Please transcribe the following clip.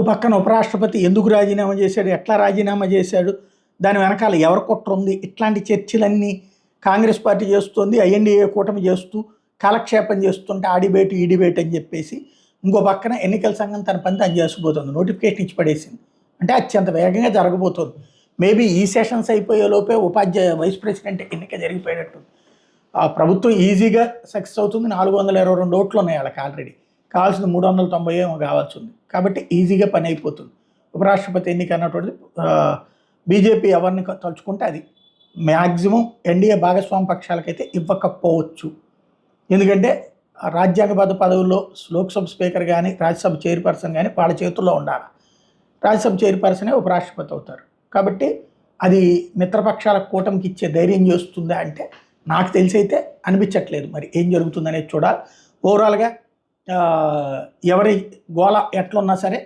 ఓ పక్కన ఉపరాష్ట్రపతి ఎందుకు రాజీనామా చేశాడు ఎట్లా రాజీనామా చేశాడు దాని వెనకాల ఎవరి కుట్ర ఉంది ఇట్లాంటి చర్చలన్నీ కాంగ్రెస్ పార్టీ చేస్తుంది ఐఎన్డీఏ కూటమి చేస్తూ కాలక్షేపం చేస్తుంటే ఆ డిబేట్ ఈ డిబేట్ అని చెప్పేసి ఇంకో పక్కన ఎన్నికల సంఘం తన పని తను చేసుకుపోతుంది నోటిఫికేషన్ ఇచ్చి పడేసింది. అంటే అత్యంత వేగంగా జరగబోతోంది. మేబీ ఈ సెషన్స్ అయిపోయే లోపే ఉపాధ్యాయ వైస్ ప్రెసిడెంట్ ఎన్నిక జరిగిపోయినట్టు ఆ ప్రభుత్వం ఈజీగా సక్సెస్ అవుతుంది నాలుగు వందల ఇరవై రెండు ఓట్లు ఉన్నాయి వాళ్ళకి ఆల్రెడీ. కావాల్సిన మూడు వందల తొంభై ఏమో కావాల్సి ఉంది కాబట్టి ఈజీగా పని అయిపోతుంది. ఉపరాష్ట్రపతి ఎన్నిక అన్నటువంటిది బీజేపీ ఎవరిని తలుచుకుంటే అది. మ్యాక్సిమం ఎన్డీఏ భాగస్వామి పక్షాలకైతే ఇవ్వకపోవచ్చు. ఎందుకంటే రాజ్యాంగబద్ధ పదవుల్లో లోక్సభ స్పీకర్ కానీ రాజ్యసభ చైర్పర్సన్ కానీ వాళ్ళ చేతుల్లో ఉండాలి. రాజ్యసభ చైర్పర్సనే ఉపరాష్ట్రపతి అవుతారు. కాబట్టి అది మిత్రపక్షాల కూటమికి ఇచ్చే ధైర్యం చేస్తుందా అంటే నాకు తెలిసి అయితే అనిపించట్లేదు. మరి ఏం జరుగుతుందనేది చూడాలి. ఓవరాల్గా ఎవరి గోల ఎట్లున్నా సరే